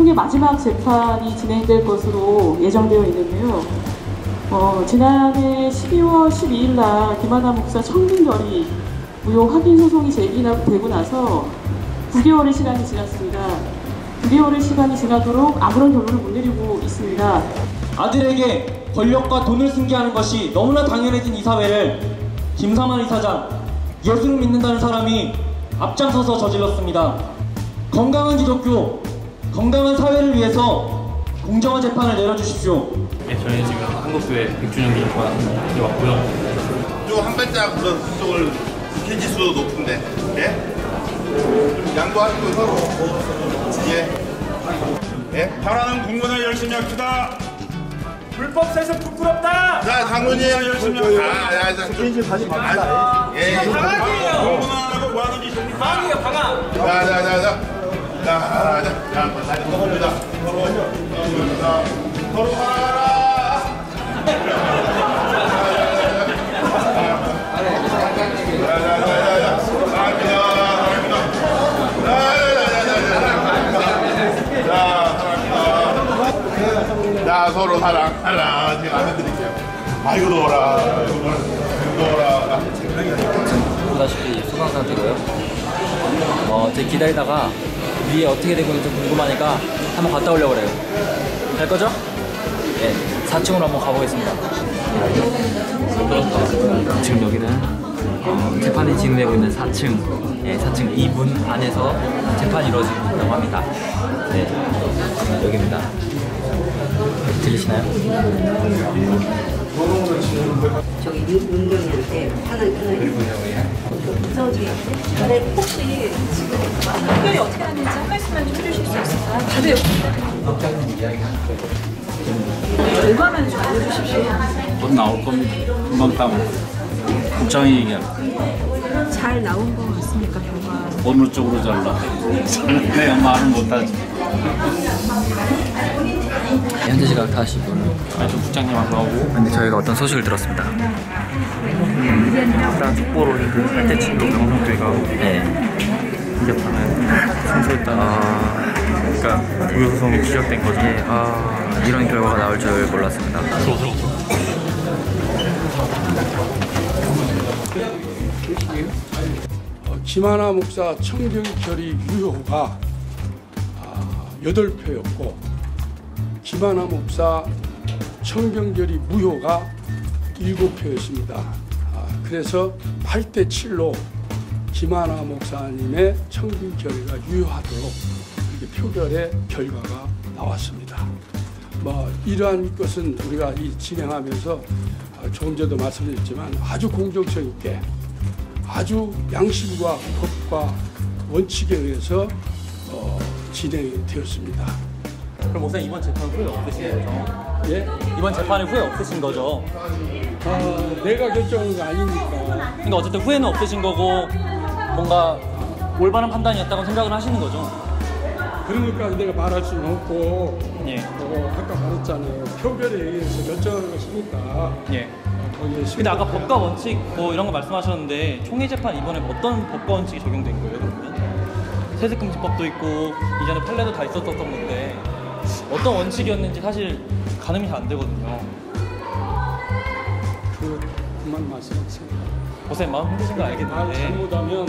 통해 마지막 재판이 진행될 것으로 예정되어 있는데요. 어, 지난해 12월 12일 날 김하나 목사 청문결의 무효 확인 소송이 제기되고 나서 9개월의 시간이 지났습니다. 9개월의 시간이 지나도록 아무런 결론을 못 내리고 있습니다. 아들에게 권력과 돈을 승계하는 것이 너무나 당연해진 이 사회를 김사만 이사장, 예수를 믿는다는 사람이 앞장서서 저질렀습니다. 건강한 기독교, 건강한 사회를 위해서 공정한 재판을 내려주십시오. 예, 저희는 지금 한국교회 100주년 기념관에 왔고요. 좀한 발짝 물론 그쪽을 지수도 높은데 예? 양보하시고 서로 예? 예? 바라는 공헌을 열심히 합시다. 불법 세습 부끄럽다. 자 장로님 열심히 합시다. 아, 야, 자, 좀 다시 갑니다 예. 방학이에요. 공헌 안 하고 뭐 하는 짓입니까? 방학이에요, 방학. 자, 자, 자, 자. 자, 자, 자, 자, 다시 서로, 서로 살아가라. 자, 서로 사랑, 사랑. 제가 안해드릴게요. 아이고, 더워라. 아이고, 더워라. 보다시피 소강 상태고요. 어, 제 기다리다가 위에 어떻게 되고 있는지 궁금하니까 한번 갔다 오려고 그래요. 갈 거죠? 네, 4층으로 한번 가보겠습니다. 지금 여기는 어, 재판이 진행되고 있는 4층, 예, 4층 2분 안에서 재판이 이루어지고 있다고 합니다. 네, 여기입니다. 들리시나요? 저기 윤경이한테 하는 그 저기 근데 혹시 지금 특별히 어떻게 하는지 한 말씀만 좀 해주실 수 있을까요? 다들 결과만 좀 알려주십시오. 곧 나올 겁니다. 금방 따면. 국장이 얘기할 잘 나온 것 같습니까, 결과? 어느 쪽으로 잘라. 내가 말은 못하지. 현재 시각 다시 보는 아, 좀 국장님하고 하고. 근데 저희가 어떤 소식을 들었습니다. 일단 족보로 그 할때치로 명성교회가 네. 이겼다는 선수였다. 아, 그러니까 무효소송이 시작된 거죠. 예, 아, 이런 결과가 나올 줄 몰랐습니다. 어, 김하나 목사 청경 결의 유효가 아, 8표였고 김하나 목사 청경결의 무효가 7표였습니다. 아, 그래서 8대 7로 김하나 목사님의 청경결의가 유효하도록 이렇게 표결의 결과가 나왔습니다. 뭐 이러한 것은 우리가 이 진행하면서 어, 조금 전에도 말씀드렸지만 아주 공정성 있게 아주 양심과 법과 원칙에 의해서 어, 진행이 되었습니다. 그럼 목사님 이번 재판 후회 없으신 거죠? 예? 이번 재판에 후회 없으신 거죠? 아, 내가 결정한 거 아니니까 그러니까 어쨌든 후회는 없으신 거고 뭔가 올바른 판단이었다고 생각을 하시는 거죠? 것까지 내가 말할 수는 없고 예. 어, 아까 말했잖아요. 표결에 의해서 결정한 것이니까 예. 거기에 근데 아까 법과 원칙 뭐 이런 거 말씀하셨는데 총회 재판 이번에 어떤 법과 원칙이 적용된 거예요? 그러면 세습금지법도 있고 이전에 판례도 다 있었었던 건데 어떤 원칙이었는지 사실 가늠이 잘 안 되거든요. 그, 그만 말씀하세요. 목사님 마음 힘드신 거 말 알겠는데 잘못하면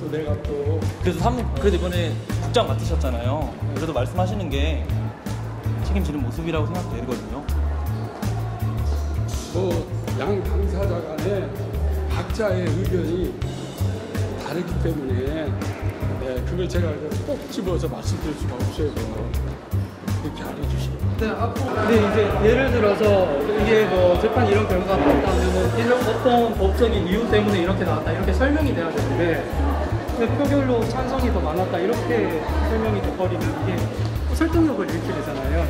또 내가 또 그래도 삼 그래도 이번에 국장 맡으셨잖아요. 그래도 말씀하시는 게 책임지는 모습이라고 생각되거든요. 뭐양 당사자 간에 각자의 의견이 다르기 때문에 네, 그걸 제가 꼭 집어서 말씀드릴 수가 없어요. 근데 이제 예를 들어서 이게 뭐 재판 이런 결과가 나왔다면은 이런 어떤 법적인 이유 때문에 이렇게 나왔다 이렇게 설명이 돼야 되는데 근데 표결로 찬성이 더 많았다 이렇게 설명이 돼버리면 이게 설득력을 잃게 되잖아요.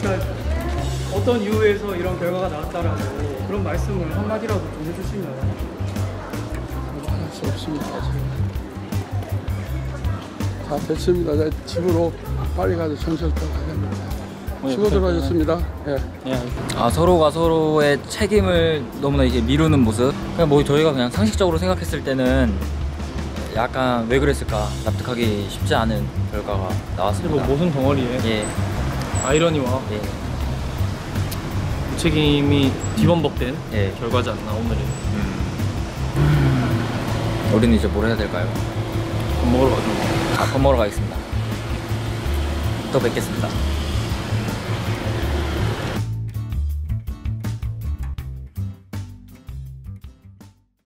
그러니까 어떤 이유에서 이런 결과가 나왔다라고 그런 말씀을 한마디라도 좀 해주시면 할수 없습니다. 자 됐습니다. 자, 집으로 빨리 가서 정신없도록 하겠습니다. 수고들 하셨습니다. 예. 아, 서로가 서로의 책임을 너무나 이제 미루는 모습. 그냥 뭐 저희가 그냥 상식적으로 생각했을 때는 약간 왜 그랬을까 납득하기 쉽지 않은 결과가 나왔습니다. 그리고 모든 덩어리에 예, 아이러니와 예, 무책임이 뒤범벅된 예. 결과지 않나 오늘은 우리는 이제 뭘 해야 될까요? 밥 먹으러 가죠. 아, 밥 먹으러 가겠습니다. 또 뵙겠습니다.